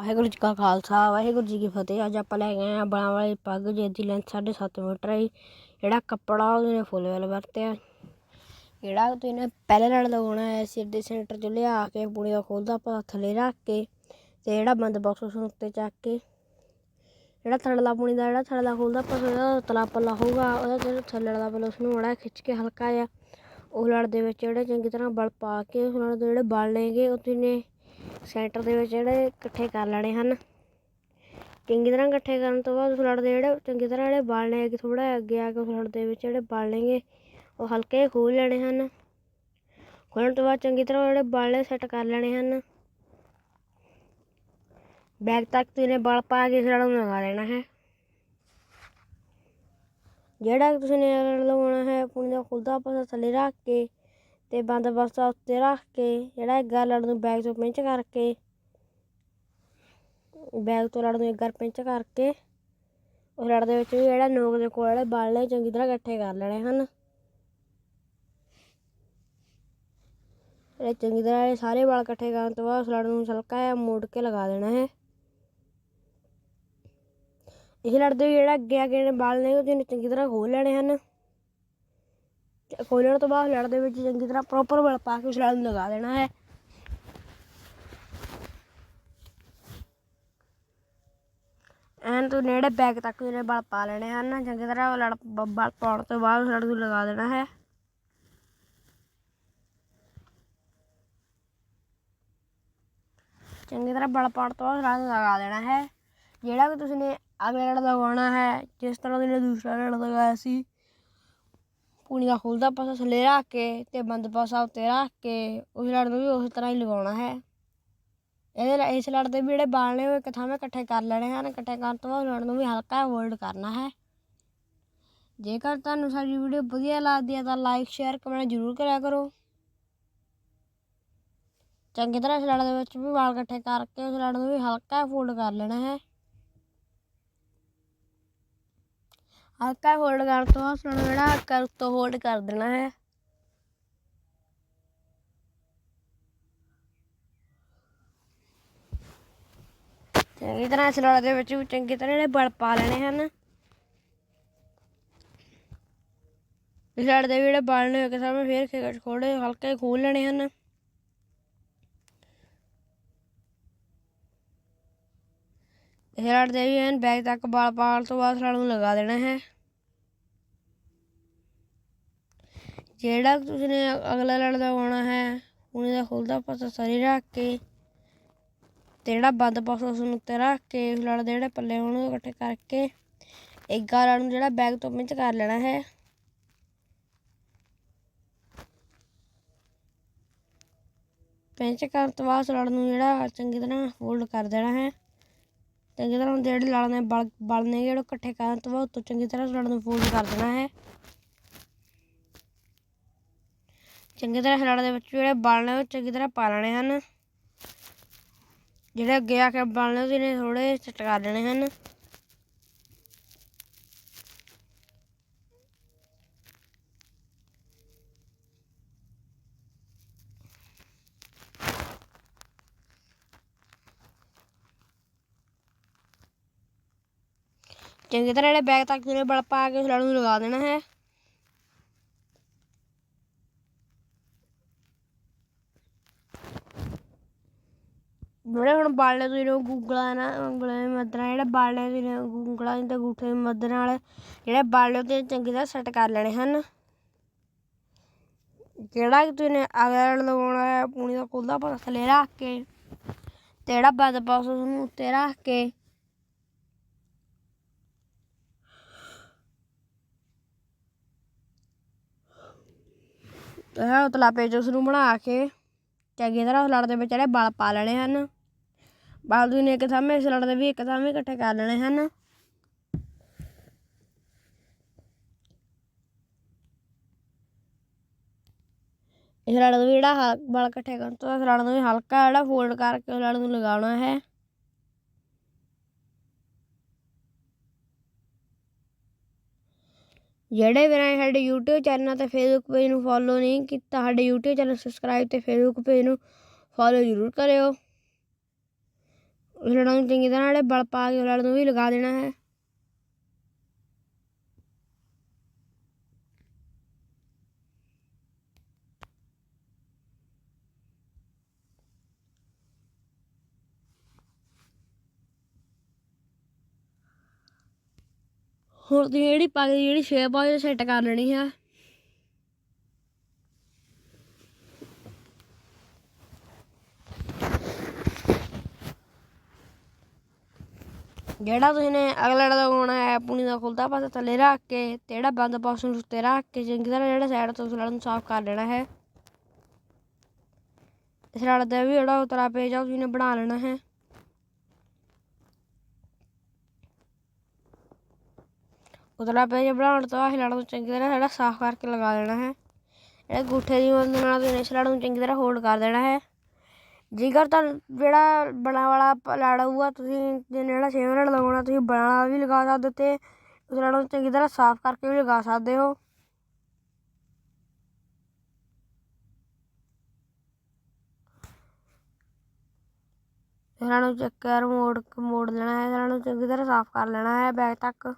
ਵਾਹਿਗੁਰੂ ਜੀ ਕਾ ਖਾਲਸਾ, ਵਾਹਿਗੁਰੂ ਜੀ ਕੀ ਫਤਿਹ। ਅੱਜ ਆਪਾਂ ਲੈ ਗਏ ਆਏ ਆ ਬਲਾਂ ਵਾਲੀ ਪੱਗ, ਜਿਹਦੀ ਲੈਂਥ 7.5 ਮੀਟਰ ਹੈ ਜੀ। ਜਿਹੜਾ ਕੱਪੜਾ ਉਹਨੇ ਫੁੱਲ ਵਾਲਾ ਵਰਤਿਆ। ਜਿਹੜਾ ਤੁਸੀਂ ਪਹਿਲੇ ਲੜ ਲਗਾਉਣਾ ਹੈ, ਸਿਰ ਦੇ ਸੈਂਟਰ 'ਚ ਲਿਆ ਕੇ ਪੂਣੀ ਦਾ ਖੋਲਦਾ, ਆਪਾਂ ਥੱਲੇ ਰੱਖ ਕੇ ਤੇ ਜਿਹੜਾ ਬੰਦ ਬਾਕਸ ਉਸ ਉੱਤੇ ਚੱਕ ਕੇ, ਜਿਹੜਾ ਥੱਲੜਾ ਪੁਣੀ ਦਾ, ਜਿਹੜਾ ਥੱਲੜਾ ਖੋਲਦਾ, ਆਪਾਂ ਉਹਦਾ ਤਲਾ ਪੱਲਾ ਹੋਊਗਾ। ਉਹਦਾ ਜਿਹੜਾ ਥੱਲੇ ਵਾਲਾ ਪੱਲਾ ਉਸ ਨੂੰ ਮੜਾ ਖਿੱਚ ਕੇ ਹਲਕਾ ਜਿਹਾ, ਉਹ ਲੜ ਦੇ ਵਿੱਚ ਜਿਹੜੇ ਚੰਗੀ ਤਰ੍ਹਾਂ ਬਲ ਪਾ ਕੇ ਉਸ ਲੜ ਦੇ ਜਿਹੜੇ ਬਲ ਲੈਗੇ ਉਹ ਤੁਸੀਂ ਸੈਂਟਰ ਦੇ ਵਿੱਚ ਜਿਹੜੇ ਇਕੱਠੇ ਕਰ ਲੈਣੇ ਹਨ। ਚੰਗੀ ਤਰ੍ਹਾਂ ਇਕੱਠੇ ਕਰਨ ਤੋਂ ਬਾਅਦ ਉਸ ਦੇ ਜਿਹੜੇ ਚੰਗੀ ਤਰ੍ਹਾਂ ਜਿਹੜੇ ਬਾਲਣੇ ਨੇ ਕਿ ਥੋੜਾ ਅੱਗੇ ਆ ਕੇ ਉਸ ਦੇ ਵਿੱਚ ਜਿਹੜੇ ਬਾਲਣਗੇ ਉਹ ਹਲਕੇ ਖੋਲ ਲੈਣੇ ਹਨ। ਖੋਲਣ ਤੋਂ ਬਾਅਦ ਚੰਗੀ ਤਰ੍ਹਾਂ ਜਿਹੜੇ ਬਾਲਣੇ ਸੈੱਟ ਕਰ ਲੈਣੇ ਹਨ। ਬੈਗ ਤੱਕ ਤੁਸੀਂ ਬਲ ਪਾ ਕੇ ਇਸ ਨੂੰ ਲਗਾ ਲੈਣਾ ਹੈ। ਜਿਹੜਾ ਤੁਸੀਂ ਨੇ ਲਗਾਉਣਾ ਹੈ, ਪੂਣੀ ਦਾ ਖੁੱਲਦਾ ਪਾਸਾ ਥੱਲੇ ਰੱਖ ਕੇ ਤੇ ਬੰਦ ਪਾਸਾ ਉੱਤੇ ਰੱਖ ਕੇ, ਜਿਹੜਾ ਹੈਗਾ ਲੜ ਨੂੰ ਬੈਗ ਤੋਂ ਪਿੰਚ ਕਰਕੇ ਬੈਗ ਤੋਂ ਲੜ ਨੂੰ ਇੱਕ ਵਾਰ ਪਿੰਚ ਕਰਕੇ ਉਸ ਲੜ ਦੇ ਵਿੱਚ ਵੀ ਜਿਹੜਾ ਨੋਕ ਦੇ ਕੋਲ ਜਿਹੜੇ ਬਲ ਨੇ, ਚੰਗੀ ਤਰ੍ਹਾਂ ਇਕੱਠੇ ਕਰ ਲੈਣੇ ਹਨ। ਇਹ ਚੰਗੀ ਤਰ੍ਹਾਂ ਇਹ ਸਾਰੇ ਵਾਲ ਇਕੱਠੇ ਕਰਨ ਤੋਂ ਬਾਅਦ ਉਸ ਲੜ ਨੂੰ ਹਲਕਾ ਜਿਹਾ ਮੋੜ ਕੇ ਲਗਾ ਦੇਣਾ ਹੈ। ਇਸ ਲੜ ਦੇ ਜਿਹੜਾ ਅੱਗੇ ਅੱਗੇ ਕੇ ਵਾਲ ਨੇ ਉਹ ਚੰਗੀ ਤਰ੍ਹਾਂ ਖੋਲ ਲੈਣੇ ਹਨ। ਖੋਲਣ ਤੋਂ ਬਾਅਦ ਲੜ ਦੇ ਵਿੱਚ ਚੰਗੀ ਤਰ੍ਹਾਂ ਪ੍ਰੋਪਰ ਵਲ ਪਾ ਕੇ ਉਸ ਲੜ ਨੂੰ ਲਗਾ ਦੇਣਾ ਹੈ। ਐਨ ਤੋਂ ਨੇੜੇ ਬੈਗ ਤੱਕ ਜਿਹੜੇ ਬਲ ਪਾ ਲੈਣੇ ਹਨ, ਚੰਗੀ ਤਰ੍ਹਾਂ ਲੜ ਬਲ ਪਾਉਣ ਤੋਂ ਬਾਅਦ ਉਸ ਲੜ ਨੂੰ ਲਗਾ ਦੇਣਾ ਹੈ। ਚੰਗੀ ਤਰ੍ਹਾਂ ਬਲ ਪਾਉਣ ਤੋਂ ਬਾਅਦ ਲੜ ਨੂੰ ਲਗਾ ਦੇਣਾ ਹੈ। ਜਿਹੜਾ ਵੀ ਤੁਸੀਂ ਨੇ ਅਗਲਾ ਲੜ ਲਗਾਉਣਾ ਹੈ, ਜਿਸ ਤਰ੍ਹਾਂ ਤੁਸੀਂ ਦੂਸਰਾ ਲੜ ਲਗਾਇਆ ਸੀ ਪੂਣੀ ਦਾ ਖੁੱਲਦਾ ਪਾਸਾ ਥੱਲੇ ਰੱਖ ਕੇ ਤੇ ਬੰਦ ਪਾਸਾ ਉੱਤੇ ਰੱਖ ਕੇ, ਉਸ ਲੜ ਨੂੰ ਵੀ ਉਸ ਤਰ੍ਹਾਂ ਹੀ ਲਗਾਉਣਾ ਹੈ। ਇਹਦੇ ਇਸ ਲੜ ਦੇ ਵੀ ਜਿਹੜੇ ਬਾਲ ਨੇ ਉਹ ਇੱਕ ਥਾਂ 'ਤੇ ਇਕੱਠੇ ਕਰ ਲੈਣੇ ਹਨ। ਇਕੱਠੇ ਕਰਨ ਤੋਂ ਬਾਅਦ ਲੜ ਨੂੰ ਵੀ ਹਲਕਾ ਹੋਲਡ ਕਰਨਾ ਹੈ। ਜੇਕਰ ਤੁਹਾਨੂੰ ਸਾਡੀ ਵੀਡੀਓ ਵਧੀਆ ਲੱਗਦੀ ਹੈ ਤਾਂ ਲਾਈਕ ਸ਼ੇਅਰ ਕਮੈਂਟ ਜ਼ਰੂਰ ਕਰਿਆ ਕਰੋ। ਚੰਗੀ ਤਰ੍ਹਾਂ ਇਸ ਲੜ ਦੇ ਵਿੱਚ ਵੀ ਵਾਲ ਇਕੱਠੇ ਕਰਕੇ ਉਸ ਲੜ ਨੂੰ ਵੀ ਹਲਕਾ ਫੋਲਡ ਕਰ ਲੈਣਾ ਹੈ। ਹਲਕਾ ਹੋਲਡ ਕਰਨ ਤੋਂ ਬਾਅਦ ਸਾਨੂੰ ਜਿਹੜਾ ਕਰ ਉੱਤੋਂ ਹੋਲਡ ਕਰ ਦੇਣਾ ਹੈ। ਚੰਗੀ ਤਰ੍ਹਾਂ ਇਸ ਲੜ ਦੇ ਵਿੱਚ ਚੰਗੀ ਤਰ੍ਹਾਂ ਜਿਹੜੇ ਬਲ ਪਾ ਲੈਣੇ ਹਨ। ਇਸ ਲੜ ਦੇ ਵੀ ਜਿਹੜੇ ਬਲ ਨੇ ਇੱਕ ਸਾਹਮਣੇ ਫੇਰ ਖੇਡ ਖੋੜੇ ਹਲਕੇ ਖੋਲ ਲੈਣੇ ਹਨ। ਇਸ ਲੜ ਦੇ ਵੀ ਐਨ ਬੈਗ ਤੱਕ ਬਲ ਪਾਉਣ ਤੋਂ ਬਾਅਦ ਲੜ ਨੂੰ ਲਗਾ ਦੇਣਾ ਹੈ। ਜਿਹੜਾ ਤੁਸੀਂ ਨੇ ਅਗਲਾ ਲੜਦਾ ਆਉਣਾ ਹੈ, ਉਹਨੇ ਦਾ ਖੁੱਲਦਾ ਪਾਸਾ ਸਰੀ ਰੱਖ ਕੇ ਤੇ ਜਿਹੜਾ ਬੰਦ ਪਾਸਾ ਉਸ ਨੂੰ ਉੱਤੇ ਰੱਖ ਕੇ ਲੜ ਦੇ ਜਿਹੜੇ ਪੱਲੇ ਹੋਣ ਉਹ ਇਕੱਠੇ ਕਰਕੇ ਇੱਕ ਲੜ ਨੂੰ ਜਿਹੜਾ ਬੈਗ ਤੋਂ ਪਿੰਚ ਕਰ ਲੈਣਾ ਹੈ। ਪਿੰਚ ਕਰਨ ਤੋਂ ਬਾਅਦ ਉਸ ਲੜ ਨੂੰ ਜਿਹੜਾ ਚੰਗੀ ਤਰ੍ਹਾਂ ਫੋਲਡ ਕਰ ਦੇਣਾ ਹੈ। ਚੰਗੀ ਤਰ੍ਹਾਂ ਜਿਹੜੇ ਲੜ ਬਲ ਬਲ ਨੇ ਜਿਹੜੇ ਇਕੱਠੇ ਕਰਨ ਤੋਂ ਬਾਅਦ ਉੱਤੋਂ ਚੰਗੀ ਤਰ੍ਹਾਂ ਉਸ ਲੜ ਨੂੰ ਫੋਲਡ ਕਰ ਦੇਣਾ ਹੈ। ਚੰਗੀ ਤਰ੍ਹਾਂ ਲੜ ਦੇ ਵਿੱਚ ਜਿਹੜੇ ਬਲ ਨੇ ਉਹ ਚੰਗੀ ਤਰ੍ਹਾਂ ਪਾ ਲੈਣੇ ਹਨ। ਜਿਹੜੇ ਅੱਗੇ ਆ ਕੇ ਬਲ ਨੇ ਉਹਨੇ ਥੋੜੇ ਸੈੱਟ ਕਰ ਲੈਣੇ ਹਨ। ਚੰਗੀ ਤਰ੍ਹਾਂ ਜਿਹੜੇ ਬੈਗ ਤੱਕ ਜਿਹੜੇ ਬਲ ਪਾ ਕੇ ਉਸ ਨੂੰ ਲਗਾ ਦੇਣਾ ਹੈ। ਜਿਹੜੇ ਹੁਣ ਬਾਲੇ ਤੁਸੀਂ ਨੇ ਗੂਗਲਾਂ ਨਾ ਉਂਗਲਾਂ ਦੀ ਮਦਦ ਨਾਲ ਜਿਹੜੇ ਬਾਲੇ ਤੁਸੀਂ ਗੁੰਗਲਾਂ ਦੀ ਤੇ ਅੰਗੂਠੇ ਦੀ ਮਦਦ ਨਾਲ ਜਿਹੜੇ ਬਾਲੇ ਤੇ ਚੰਗੀ ਤਰ੍ਹਾਂ ਸੈੱਟ ਕਰ ਲੈਣੇ ਹਨ ਜਿਹੜਾ ਕਿ ਤੁਸੀਂ ਨੇ ਅਗਲਾ ਲਗਾਉਣਾ ਹੈ ਪੂਣੀ ਦਾ ਖੁੱਲਦਾ ਪਾਸਾ ਥੱਲੇ ਰੱਖ ਕੇ ਤੇ ਜਿਹੜਾ ਬੰਦ ਪਾਸਾ ਉਹਨੂੰ ਉੱਤੇ ਰੱਖ ਕੇ ਇਹ ਉਤਲਾ ਪੇਜ ਉਸ ਨੂੰ ਬਣਾ ਕੇ ਚੰਗੀ ਤਰ੍ਹਾਂ ਉਸ ਲੜ ਦੇ ਵਿੱਚ ਜਿਹੜੇ ਬਲ ਪਾ ਲੈਣੇ ਹਨ ਬਲ ਨੇ ਇੱਕ ਸਾਹਮਣੇ ਇਸ ਲੜ ਦੇ ਵੀ ਇੱਕ ਸਾਹਮਣੇ ਇਕੱਠੇ ਕਰ ਲੈਣੇ ਹਨ। ਇਸ ਲੜ ਨੂੰ ਵੀ ਜਿਹੜਾ ਬਲ ਇਕੱਠੇ ਕਰਨ ਤੋਂ ਇਸ ਲੜ ਨੂੰ ਹਲਕਾ ਜਿਹੜਾ ਫੋਲਡ ਕਰਕੇ ਉਸ ਲੜ ਨੂੰ ਲਗਾਉਣਾ ਹੈ। ਜਿਹੜੇ ਵੀਰਾਂ ਸਾਡੇ YouTube ਚੈਨਲ ਤੇ Facebook ਪੇਜ ਨੂੰ ਫੋਲੋ ਨਹੀਂ ਕੀਤਾ, ਸਾਡੇ YouTube ਚੈਨਲ ਸਬਸਕ੍ਰਾਈਬ ਤੇ Facebook ਪੇਜ ਨੂੰ ਫੋਲੋ ਜ਼ਰੂਰ ਕਰਿਓ। ਉਸ ਲੜ ਚੰਗੀ ਤਰ੍ਹਾਂ ਨਾਲੇ ਬਲ ਪਾ ਕੇ ਉਸ ਨੂੰ ਵੀ ਲਗਾ ਦੇਣਾ ਹੈ। ਹੁਣ ਤੁਸੀਂ ਜਿਹੜੀ ਪੱਗ ਦੀ ਜਿਹੜੀ ਸ਼ੇਪ ਆ, ਉਹ ਸੈੱਟ ਕਰ ਲੈਣੀ ਹੈ। ਜਿਹੜਾ ਤੁਸੀਂ ਨੇ ਅਗਲਾ ਲਗਾਉਣਾ ਹੈ ਪੂਣੀ ਦਾ ਖੁੱਲਦਾ ਪਾਸਾ ਥੱਲੇ ਰੱਖ ਕੇ ਤੇ ਜਿਹੜਾ ਬੰਦ ਪਾਸਾ ਨੂੰ ਉੱਤੇ ਰੱਖ ਕੇ ਚੰਗੀ ਤਰ੍ਹਾਂ ਜਿਹੜਾ ਸਾਈਡ ਤੋਂ ਉਸ ਲੜ ਨੂੰ ਸਾਫ਼ ਕਰ ਲੈਣਾ ਹੈ। ਇਸ ਲੜ ਦਾ ਵੀ ਜਿਹੜਾ ਉਤਰਾ ਪੇਜ ਆ ਤੁਸੀਂ ਨੇ ਬਣਾ ਲੈਣਾ ਹੈ। ਉਤਲਾ ਪੇਜ ਬਣਾਉਣ ਤੋਂ ਬਾਅਦ ਲੜ ਨੂੰ ਚੰਗੀ ਤਰ੍ਹਾਂ ਸਾਡਾ ਸਾਫ਼ ਕਰਕੇ ਲਗਾ ਦੇਣਾ ਹੈ। ਜਿਹੜੇ ਗੁੱਠੇ ਦੀ ਮਦਦ ਨਾਲ ਤੁਸੀਂ ਇਸ ਲੜ ਨੂੰ ਚੰਗੀ ਤਰ੍ਹਾਂ ਹੋਲਡ ਕਰ ਦੇਣਾ ਹੈ। ਜੇਕਰ ਤਾਂ ਜਿਹੜਾ ਬਣਾ ਵਾਲਾ ਪ- ਹੋਊਗਾ ਤੁਸੀਂ ਜੇ ਜਿਹੜਾ ਛੇਵਾਂ ਲੜ ਲਗਾਉਣਾ ਤੁਸੀਂ ਬਣਾ ਵਾਲਾ ਵੀ ਲਗਾ ਸਕਦੇ ਤੇ ਉਸ ਲੜ ਨੂੰ ਚੰਗੀ ਤਰ੍ਹਾਂ ਸਾਫ਼ ਕਰਕੇ ਵੀ ਲਗਾ ਸਕਦੇ ਹੋ। ਇਹਨਾਂ ਨੂੰ ਚੱਕਰ ਮੋੜ ਮੋੜ ਲੈਣਾ ਹੈ ਇਹਨਾਂ ਨੂੰ ਚੰਗੀ ਤਰ੍ਹਾਂ ਸਾਫ਼ ਕਰ ਲੈਣਾ ਹੈ ਬੈਗ ਤੱਕ।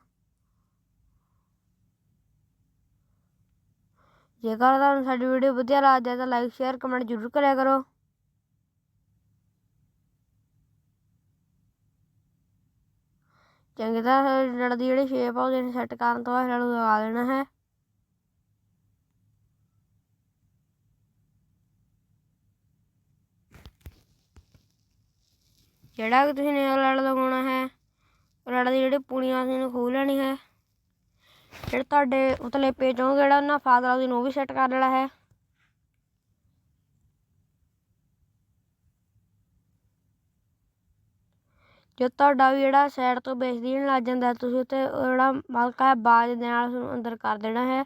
ਜੇਕਰ ਤੁਹਾਨੂੰ ਸਾਡੀ ਵੀਡੀਓ ਵਧੀਆ ਲੱਗਦੀ ਹੈ ਤਾਂ ਲਾਈਕ ਸ਼ੇਅਰ ਕਮੈਂਟ ਜ਼ਰੂਰ ਕਰਿਆ ਕਰੋ। ਚੰਗੀ ਤਰ੍ਹਾਂ ਲੜ ਦੀ ਜਿਹੜੀ ਸ਼ੇਪ ਆ ਉਹਦੇ ਸੈੱਟ ਕਰਨ ਤੋਂ ਬਾਅਦ ਲੜ ਲਗਾ ਦੇਣਾ ਹੈ। ਜਿਹੜਾ ਕਿ ਤੁਸੀਂ ਨੇ ਲੜ ਲਗਾਉਣਾ ਹੈ ਉਹ ਲੜ ਦੀ ਜਿਹੜੀ ਪੂਣੀਆਂ ਸੀ ਨੂੰ ਖੋਲ ਲੈਣੀ ਹੈ। ਜਿਹੜੇ ਤੁਹਾਡੇ ਉਤਲੇ ਪੇਜ ਹੋਣਗੇ ਜਿਹੜਾ ਉਹਨਾਂ ਫਾਦਰ ਹਾਊਸ ਨੂੰ ਉਹ ਵੀ ਸੈੱਟ ਕਰ ਲੈਣਾ ਹੈ। ਜੇ ਤੁਹਾਡਾ ਵੀ ਜਿਹੜਾ ਸਾਈਡ ਤੋਂ ਬੇਸ ਦੀਣ ਲੱਗ ਜਾਂਦਾ, ਤੁਸੀਂ ਉੱਤੇ ਉਹ ਜਿਹੜਾ ਮਲਕਾ ਹੈ, ਬਾਜ ਦੇ ਨਾਲ ਉਸਨੂੰ ਅੰਦਰ ਕਰ ਦੇਣਾ ਹੈ।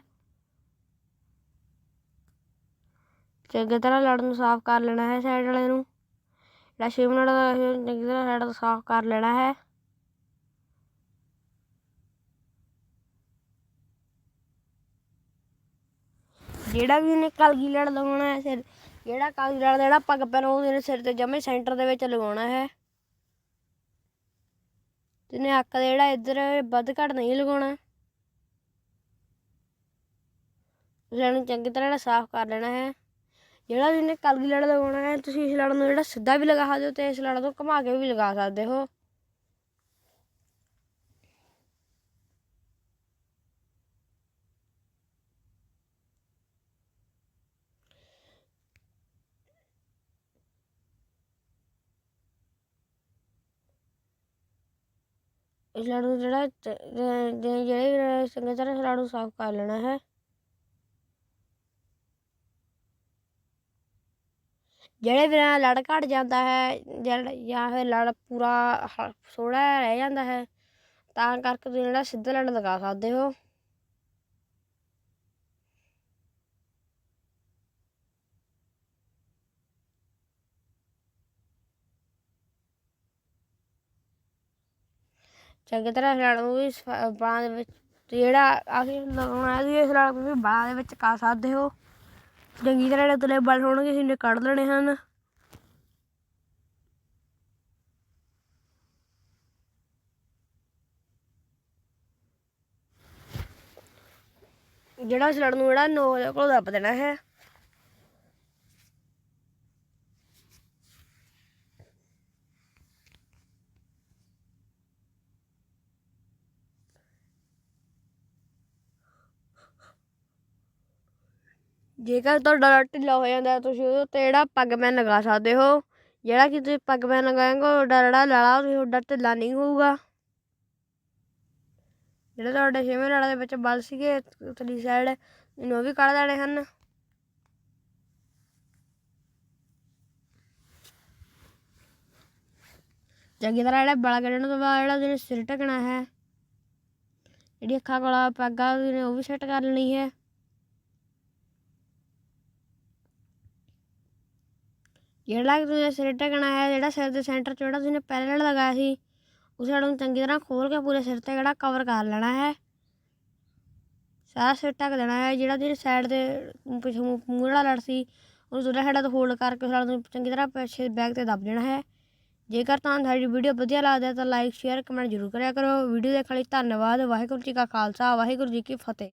ਚੰਗੀ ਤਰ੍ਹਾਂ ਲੜ ਨੂੰ ਸਾਫ਼ ਕਰ ਲੈਣਾ ਹੈ ਸਾਈਡ ਵਾਲੇ ਨੂੰ। ਜਿਹੜਾ ਛੇਵਾਂ ਲੜ ਦਾ ਚੰਗੀ ਤਰ੍ਹਾਂ ਸਾਈਡ ਤੋਂ ਸਾਫ਼ ਕਰ ਲੈਣਾ ਹੈ। ਜਿਹੜਾ ਵੀ ਉਹਨੇ ਕਲਗੀ ਲੜ ਲਵਾਉਣਾ ਹੈ ਸਿਰ, ਜਿਹੜਾ ਕਲਗੀ ਲੜ ਦਾ ਜਿਹੜਾ ਪੱਗ ਪੈਣਾ ਉਹਦੇ ਸਿਰ ਤੇ ਜਮੇ ਸੈਂਟਰ ਦੇ ਵਿੱਚ ਲਗਾਉਣਾ ਹੈ। ਜਿਹਨੇ ਅੱਖ ਦਾ ਜਿਹੜਾ ਇੱਧਰ ਵੱਧ ਘੱਟ ਨਹੀਂ ਲਗਾਉਣਾ। ਉਸ ਨੂੰ ਚੰਗੀ ਤਰ੍ਹਾਂ ਜਿਹੜਾ ਸਾਫ਼ ਕਰ ਲੈਣਾ ਹੈ। ਜਿਹੜਾ ਵੀ ਇਹਨੇ ਕਲਗੀ ਲੜ ਲਗਾਉਣਾ ਹੈ, ਤੁਸੀਂ ਇਸ ਲੜ ਨੂੰ ਜਿਹੜਾ ਸਿੱਧਾ ਵੀ ਲਗਾ ਸਕਦੇ ਹੋ ਤੇ ਇਸ ਲੜ ਨੂੰ ਘੁਮਾ ਕੇ ਵੀ ਲਗਾ ਸਕਦੇ ਹੋ। ਲੜ ਨੂੰ ਜਿਹੜਾ ਜਿਹੜੇ ਜਿਹੜੇ ਚੰਗੀ ਤਰ੍ਹਾਂ ਇਸ ਲੜ ਸਾਫ਼ ਕਰ ਲੈਣਾ ਹੈ। ਜਿਹੜੇ ਵੀ ਲੜ ਘਟ ਜਾਂਦਾ ਹੈ ਜਿਹੜਾ ਜਾਂ ਫਿਰ ਲੜ ਪੂਰਾ ਥੋੜਾ ਰਹਿ ਜਾਂਦਾ ਹੈ, ਤਾਂ ਕਰਕੇ ਤੁਸੀਂ ਜਿਹੜਾ ਸਿੱਧਾ ਲੜ ਲਗਾ ਸਕਦੇ ਹੋ। ਚੰਗੀ ਤਰ੍ਹਾਂ ਇਸ ਨੂੰ ਵੀ ਸਫਾ- ਬਾਲਾਂ ਦੇ ਵਿੱਚ ਜਿਹੜਾ ਅਸੀਂ ਲਗਾਉਣਾ ਹੈ ਇਸ ਲੜ ਨੂੰ ਬਾਲਾਂ ਦੇ ਵਿੱਚ ਕਾ ਸਕਦੇ ਹੋ। ਚੰਗੀ ਤਰ੍ਹਾਂ ਜਿਹੜੇ ਤੁਲੇ ਬਲ ਹੋਣਗੇ, ਅਸੀਂ ਕੱਢ ਲੈਣੇ ਹਨ। ਜਿਹੜਾ ਇਸ ਨੂੰ ਜਿਹੜਾ ਨੋਕ ਦੇ ਕੋਲ ਦੱਬ ਦੇਣਾ ਹੈ। ਜੇਕਰ ਤੁਹਾਡਾ ਢਿੱਲਾ ਹੋ ਜਾਂਦਾ ਹੈ, ਤੁਸੀਂ ਉਹਦੇ ਉੱਤੇ ਜਿਹੜਾ ਪੱਗ ਮੈਨ ਲਗਾ ਸਕਦੇ ਹੋ। ਜਿਹੜਾ ਕਿ ਤੁਸੀਂ ਪੱਗ ਮੈਨ ਲਗਾਏਂਗੇ ਉਹ ਜਿਹੜਾ ਲੜਾ ਤੁਸੀਂ ਉਹਦਾ ਢਿੱਲਾ ਨਹੀਂ ਹੋਊਗਾ। ਜਿਹੜੇ ਤੁਹਾਡੇ ਛੇਵੇਂ ਲੜਾ ਦੇ ਵਿੱਚ ਬਲ ਸੀਗੇ ਉਤਲੀ ਸਾਈਡ ਇਹਨੂੰ ਉਹ ਵੀ ਕੱਢ ਦੇਣੇ ਹਨ। ਚੰਗੀ ਤਰ੍ਹਾਂ ਜਿਹੜਾ ਬਲ ਕੱਢਣ ਤੋਂ ਬਾਅਦ ਜਿਹੜਾ ਜਿਹਨੇ ਸਿਰ ਢਕਣਾ ਹੈ ਜਿਹੜੀ ਅੱਖਾਂ ਕੋਲ ਪੱਗ ਆ ਉਹਨੇ ਉਹ ਵੀ ਸੈੱਟ ਕਰ ਲੈਣੀ ਹੈ। ਜਿਹੜਾ ਕਿ ਤੁਸੀਂ ਸਿਰ ਢਕਣਾ ਹੈ, ਜਿਹੜਾ ਸਿਰ ਦੇ ਸੈਂਟਰ 'ਚ ਜਿਹੜਾ ਤੁਸੀਂ ਪਹਿਲਾਂ ਲਗਾਇਆ ਸੀ ਉਸ ਸਾਈਡ ਨੂੰ ਚੰਗੀ ਤਰ੍ਹਾਂ ਖੋਲ ਕੇ ਪੂਰੇ ਸਿਰ ਤੇ ਜਿਹੜਾ ਕਵਰ ਕਰ ਲੈਣਾ ਹੈ। ਸਾਰਾ ਸਿਰ ਢੱਕ ਦੇਣਾ ਹੈ, ਜਿਹੜਾ ਤੁਸੀਂ ਸਾਈਡ ਤੇ ਪਿੱਛੇ ਮੂੰਹ ਲੜ ਸੀ, ਉਹਨੂੰ ਦੂਜਾ ਸਾਈਡ ਤੋਂ ਹੋਲਡ ਕਰਕੇ ਉਸ ਨੂੰ ਚੰਗੀ ਤਰ੍ਹਾਂ ਪਿੱਛੇ ਬੈਗ ਤੇ ਦੱਬ ਦੇਣਾ ਹੈ। ਜੇਕਰ ਤੁਹਾਨੂੰ ਸਾਡੀ ਵੀਡੀਓ ਵਧੀਆ ਲੱਗਦਾ ਤਾਂ ਲਾਈਕ ਸ਼ੇਅਰ ਕਮੈਂਟ ਜ਼ਰੂਰ ਕਰਿਆ ਕਰੋ। ਵੀਡੀਓ ਦੇਖਣ ਲਈ ਧੰਨਵਾਦ। ਵਾਹਿਗੁਰੂ ਜੀ ਕਾ ਖਾਲਸਾ, ਵਾਹਿਗੁਰੂ ਜੀ ਕੀ ਫਤਿਹ।